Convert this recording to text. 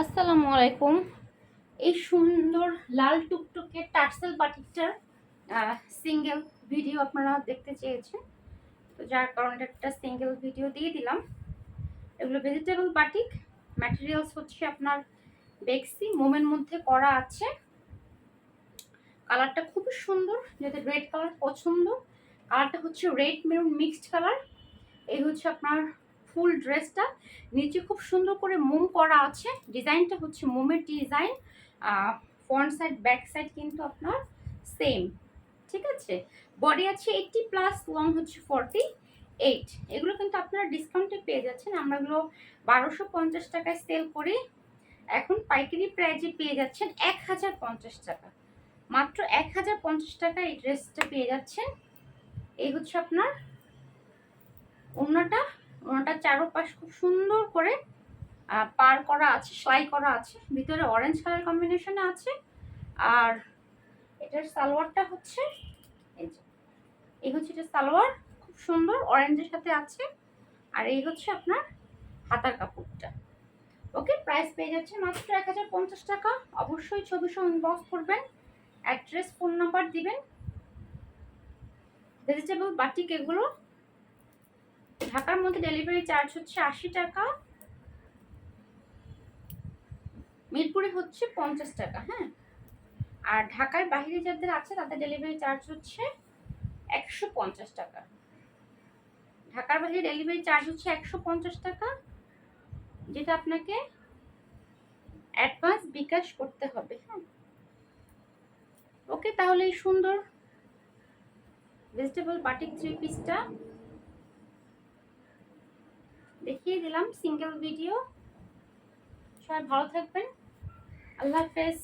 আসসালামু আলাইকুম। এই সুন্দর লাল টুকটুকে টার্সেল বাটিকটার সিঙ্গেল ভিডিও আপনারা দেখতে চেয়েছেন। তো যার কারণে একটা সিঙ্গেল ভিডিও দিয়ে দিলাম। এগুলো ভেজিটেবল বাটিক ম্যাটেরিয়ালস হচ্ছে আপনার বেক্সি, মোমের মধ্যে করা আছে। কালারটা খুব সুন্দর যাদের রেড কালার পছন্দ, কালারটা হচ্ছে রেড মেরুন মিক্সড কালার এই হচ্ছে আপনার ফুল ড্রেসটা। নিচে খুব সুন্দর করে মোম করা আছে। ডিজাইনটা হচ্ছে মোমের design. Front side back side কিন্তু আপনার সেম ঠিক আছে? বডি আছে এইটটি প্লাস লং হচ্ছে ফর্টি এইট এগুলো কিন্তু আপনারা ডিসকাউন্টে পেয়ে যাচ্ছেন। আমরা এগুলো বারোশো পঞ্চাশ টাকায় সেল করি এখন পাইকারি প্রাইজে পেয়ে যাচ্ছেন এক হাজার পঞ্চাশ টাকা। মাত্র এক হাজার পঞ্চাশ টাকায় এই ড্রেসটা পেয়ে যাচ্ছেন। এই হচ্ছে আপনার অন্যটা ওনাটা চারোপাশ খুব সুন্দর করে পার করা আছে, সেলাই করা আছে, ভিতরে অরেঞ্জ কালার কম্বিনেশনে আছে, আর এটার সালোয়ারটা হচ্ছে, এই যে, এই হচ্ছে এটা সালোয়ার, খুব সুন্দর অরেঞ্জের সাথে আছে, আর এই হচ্ছে আপনার হাতার কাপড়টা। ওকে প্রাইস পেয়ে যাচ্ছে মাত্র এক হাজার পঞ্চাশ টাকা। অবশ্যই ছবি সহ ইনবক্স করবেন অ্যাড্রেস ফোন নাম্বার দিবেন ভেজিটেবল বাটিক এগুলো ঢাকার মধ্যে ডেলিভারি চার্জ হচ্ছে আশি টাকা। মিরপুরে হচ্ছে পঞ্চাশ টাকা হ্যাঁ? আর ঢাকার বাইরে যাদের আছে, তাদের ডেলিভারি চার্জ হচ্ছে একশো পঞ্চাশ টাকা। ঢাকার বাইরে ডেলিভারি চার্জ হচ্ছে একশো পঞ্চাশ টাকা, যেটা আপনাকে অ্যাডভান্স বিকাশ করতে হবে হ্যাঁ? ওকে, তাহলে এই সুন্দর ভেজিটেবল বাটিক থ্রি পিসটা দেখিয়ে দিলাম সিঙ্গেল ভিডিও সবাই ভালো থাকবেন। আল্লাহ হাফেজ।